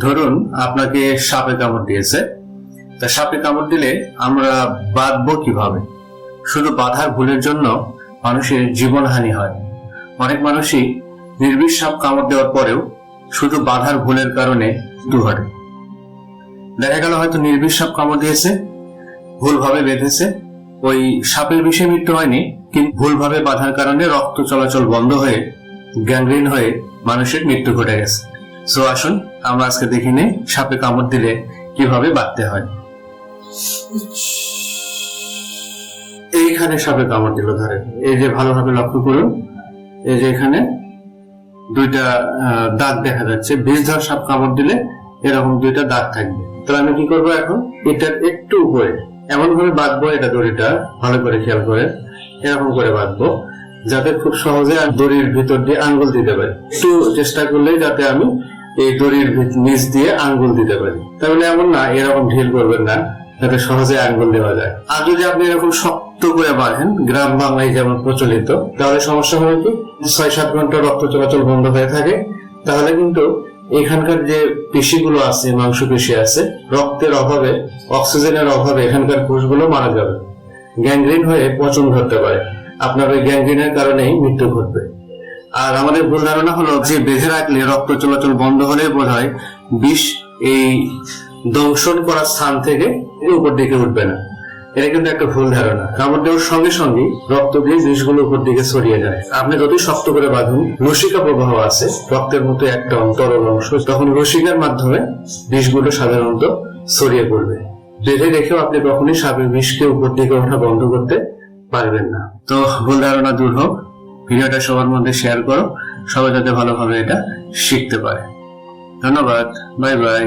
ধরুন আপনাকে সাপে কামড় দিয়েছে। তা সাপে কামড় দিলে আমরা বাঁধবো কীভাবে? শুধু বাধার ভুলের জন্য মানুষের জীবনহানি হয়। অনেক মানুষই নির্বিষ সাপ কামড় দেওয়ার পরেও শুধু বাধার ভুলের কারণে ঘটে দেখা গেল হয়তো নির্বিষ সাপ কামড় দিয়েছে, ভুলভাবে বেঁধেছে, ওই সাপের বিষে মৃত্যু হয়নি, কিন্তু ভুলভাবে বাধার কারণে রক্ত চলাচল বন্ধ হয়ে গ্যাংগ্রিন হয়ে মানুষের মৃত্যু ঘটে গেছে। সো আসুন, আমরা আজকে দেখি নেই সাপে কামড় দিলে কীভাবে বাঁধতে হয়। এইখানে সাপে কামড় দিল, ধরেন। এই যে ভালোভাবে লক্ষ্য করুন, এই যে এখানে দুইটা দাগ দেখা যাচ্ছে। বিষধর সাপ কামড় দিলে এরকম দুইটা দাগ থাকবে। তাহলে আমি কি করব এখন? এটার একটু উপরে এমন ভাবে বাঁধবো, এটা দড়িটা ভালো করে খেয়াল করে এরকম করে বাঁধবো, যাতে খুব সহজে দড়ির ভিতর দিয়ে আঙ্গুল দিতে পারি। একটু চেষ্টা করলে যাতে আমি এই দড়ির নিচ দিয়ে আঙ্গুল দিতে পারি। তাহলে এমন না, এরকম ঢিল করবেন না, যাতে সহজে আঙ্গুল দেওয়া যায়। আর যদি আপনি এরকম শক্ত করে বাঁধেন, গ্রাম বাংলায় যেমন প্রচলিত, তাহলে সমস্যা হবে কি? ছয় সাত ঘণ্টা রক্ত চলাচল বন্ধ হয়ে থাকে, তাহলে কিন্তু এখানকার যে পেশিগুলো আছে মাংস পেশি আছে, রক্তের অভাবে, অক্সিজেনের অভাবে এখানকার কোষগুলো মারা যাবে। গ্যাংগ্রিন হয়ে পচন ধরতে পারে। আপনার ওই গ্যাংগ্রিনের কারণেই মৃত্যু ঘটবে। আর আমাদের ভুল ধারণা হলো যে বেঁধে রাখলে রক্ত চলাচল বন্ধ হলে বোধ হয় বিষ এই দংশন করার স্থান থেকে উপর দিকে উঠবে না। এটা কিন্তু একটা ভুল ধারণা। কামড় দেওয়ার সঙ্গে সঙ্গে রক্ত দিয়ে বিষগুলো উপর দিকে ছড়িয়ে যায়। আপনি যতই শক্ত করে বাঁধুন, রসিকা প্রবাহ আছে, রক্তের মতো একটা তরল অংশ, তখন রসিকার মাধ্যমে বিষগুলো সাধারণত ছড়িয়ে পড়বে। বেঁধে রেখেও আপনি কখনোই সাপের বিষকে উপর দিকে ওঠা বন্ধ করতে পারবেন না। তো ভুল ধারণা দূর হোক। ভিডিওটা সবার মধ্যে শেয়ার করো। সবাই যাতে ভালোভাবে এটা শিখতে পারে। ধন্যবাদ। Bye bye